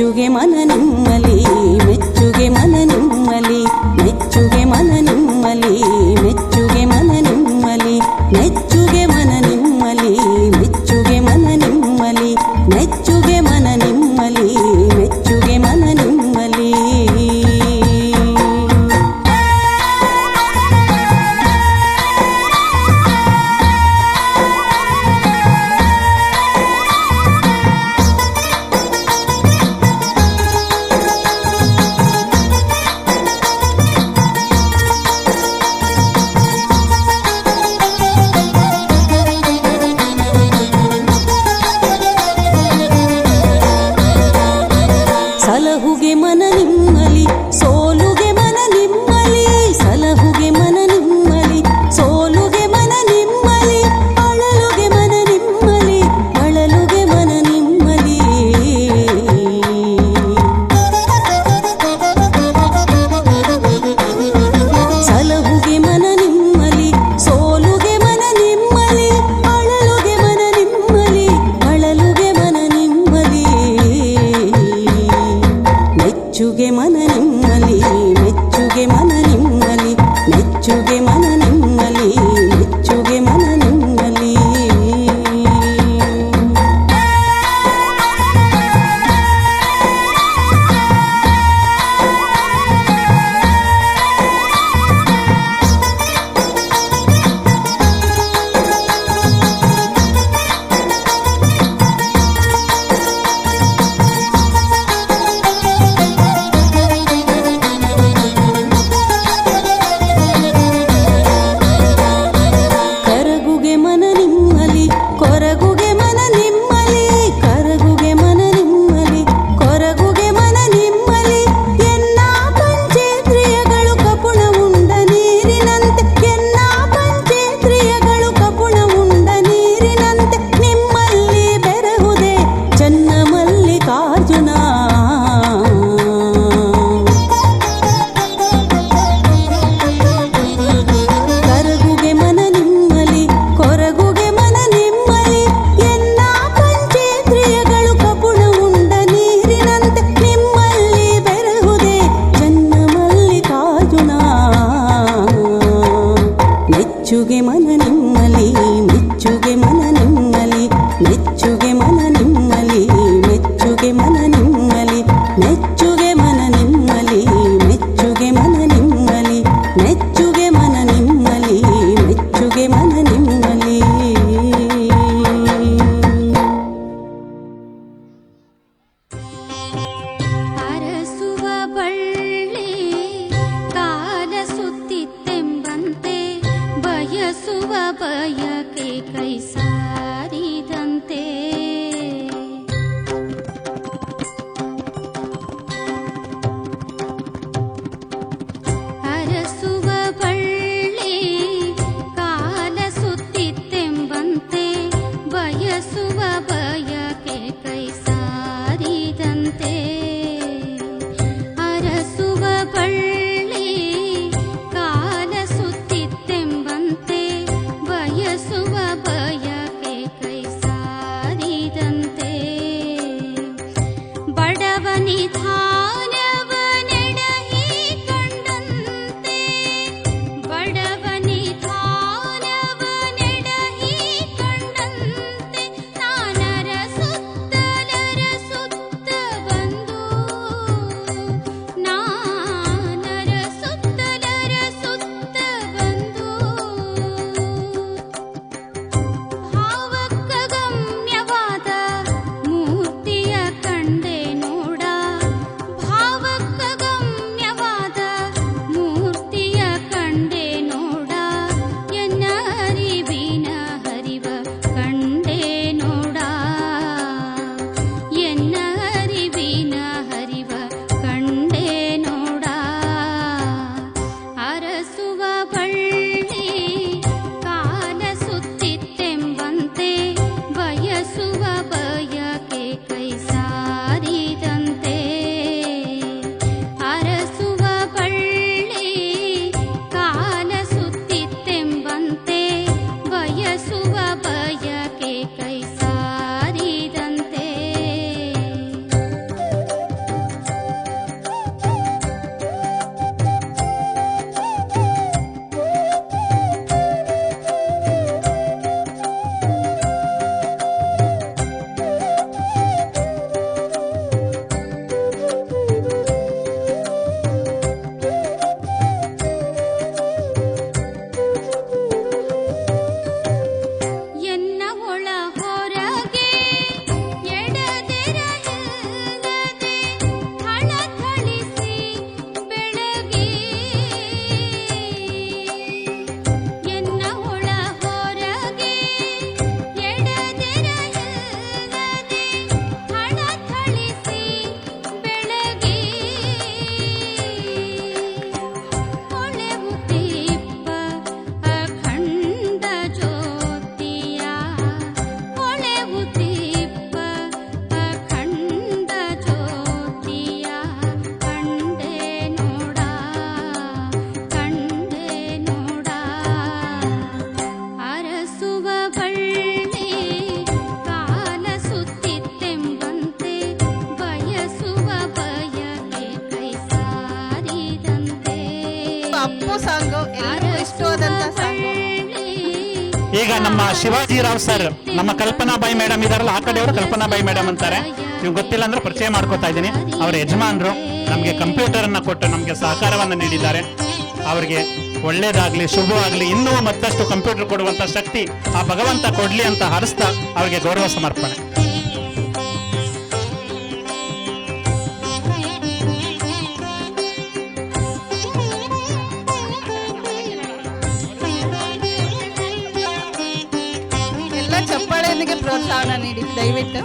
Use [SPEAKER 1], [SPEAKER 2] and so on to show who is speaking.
[SPEAKER 1] ಜುಗೆ ಮನ ನಿಮ್ಮಲಿ ನೆಚ್ಚುಗೆ ಮನ ನಿಮ್ಮಲಿ ಮೆಚ್ಚುಗೆ ಮನ ನಿಮ್ಮಲಿ ನೆಚ್ಚುಗೆ ಮನ ನಿಮ್ಮಲಿ ಮೆಚ್ಚುಗೆ ಮನ ನಿಮ್ಮಲಿ
[SPEAKER 2] ಅರಸುವ ಬಳ್ಳಿ ಕಾಲ ಸುತ್ತಿತ್ತೆಂಬಂತೆ ಬಯಸುವ ಬಯಕೆ ಕೈಸ
[SPEAKER 3] ಸಾಂಗು ಎಲ್ಲರಿಗೂ ಇಷ್ಟವಾದಂತ ಸಾಂಗು
[SPEAKER 4] ಈಗ ನಮ್ಮ ಶಿವಾಜಿ ರಾವ್ ಸರ್ ನಮ್ಮ ಕಲ್ಪನಾ ಬಾಯಿ ಮೇಡಮ್ ಇದಾರಲ್ಲ ಆ ಕಲ್ಪನಾ бай ಮೇಡಮ್ ಅಂತಾರೆ. ನೀವು ಗೊತ್ತಿಲ್ಲ ಅಂದ್ರೆ ಪರಿಚಯ ಮಾಡ್ಕೋತಾ ಇದ್ದೀನಿ. ಅವರ ಯಜಮಾನ್ರು ನಮಗೆ ಕಂಪ್ಯೂಟರ್ ಅನ್ನ ಕೊಟ್ಟು ನಮಗೆ ಸಹಕಾರವನ್ನು ನೀಡಿದ್ದಾರೆ. ಅವರಿಗೆ ಒಳ್ಳೇದಾಗ್ಲಿ ಶುಭವಾಗ್ಲಿ ಇನ್ನೂ ಮತ್ತಷ್ಟು ಕಂಪ್ಯೂಟರ್ ಕೊಡುವಂತ ಶಕ್ತಿ ಆ ಭಗವಂತ ಕೊಡ್ಲಿ ಅಂತ ಹರಿಸ್ತಾ ಅವರಿಗೆ ಗೌರವ ಸಮರ್ಪಣೆ.
[SPEAKER 3] ಎಲ್ಲ ಚಪ್ಪಾಳೆಯೊಂದಿಗೆ ಪ್ರೋತ್ಸಾಹನ ನೀಡಿ ದಯವಿಟ್ಟು